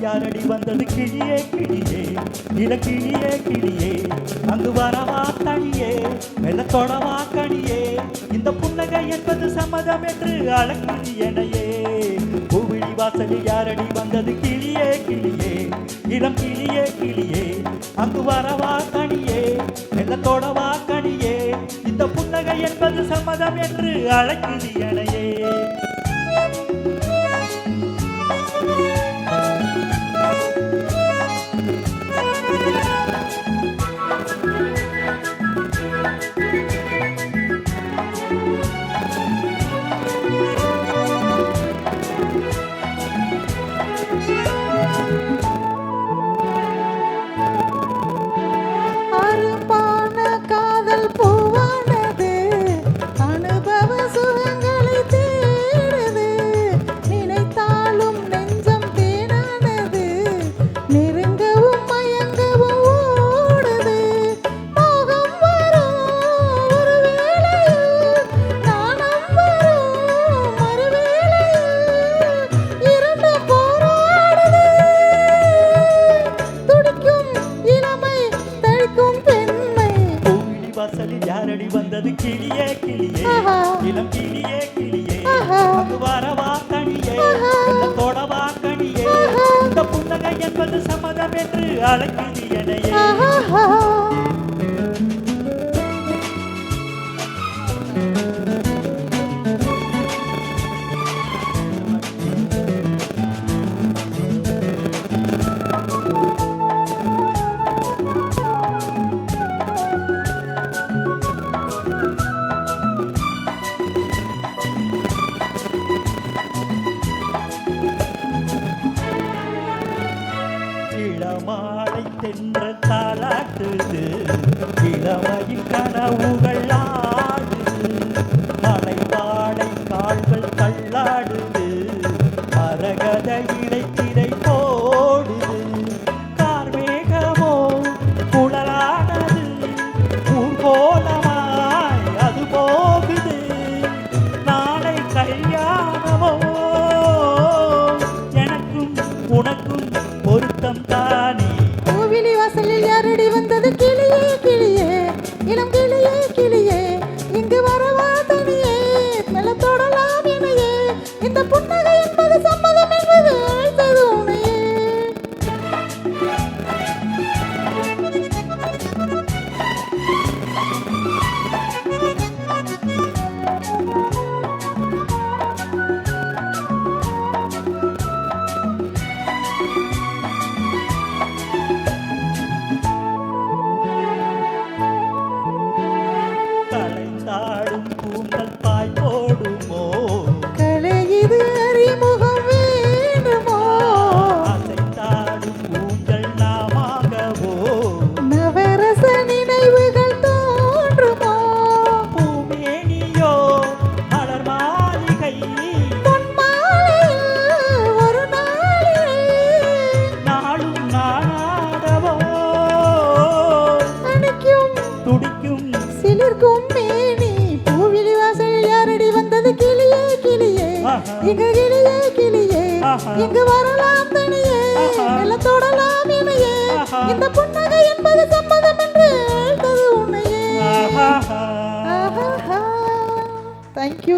யாரடி வந்தது கிளியே கிளியே. இல கிளியே கிளியே. அங்கு வரவா தனியே வெள்ளத்தோடவா கனியே. இந்த புன்னகை என்பது சம்மதம் என்று அழகுது எனையே. பூவிழி வாசலில் யாரடி வந்தது கிளியே கிளியே. இளம் கிளியே கிளியே. அங்கு வரவா கனியே வெள்ளத்தோடவா கனியே. இந்த புன்னகை என்பது சம்மதம் என்று அழகுது கிளியே கிளியே. இளம் கிளியே கிளியே. அங்கு வரவா கனியே தொடவா கனியே. இந்த புன்னகை என்பது சம்மதம் என்று அழைக்கிது தென்ற இங்கு கிளியே கிளியே. இங்கு வரலாம் தனியே. மெல்ல தொடலாம் இணையே. இந்த புன்னகை என்பது சம்மதம் என்று அழைத்தது உன்னையே தேங்க்யூ